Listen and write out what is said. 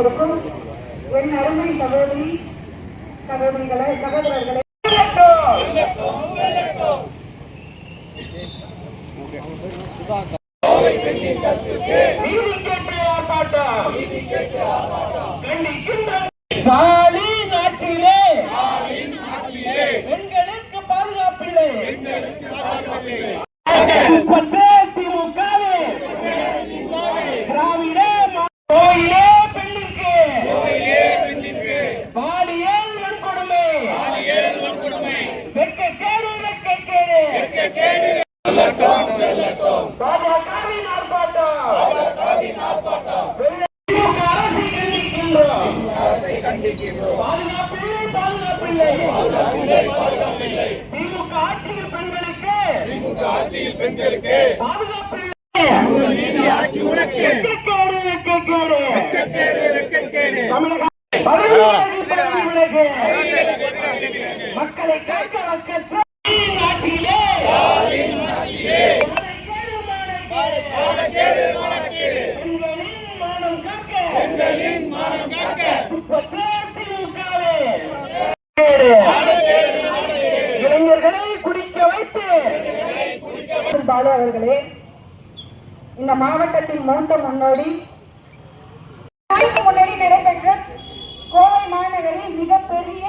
இருக்கும் என் அருமை சகோதரி சகோதரிகளை சகோதரர்களை. பெண்களுக்கு பாதுகாப்பில்லை. பெண்களுக்கு பெண்களுக்கு பாதுகாப்பில்லை மக்களை கேட்க மக்கள் இளைஞர்களை குடிக்க வைத்து. பாலு அவர்களே இந்த மாவட்டத்தின் மூத்த முன்னோடி முன்னாடி நடைபெற்ற கோவை மாநகரில் மிகப்பெரிய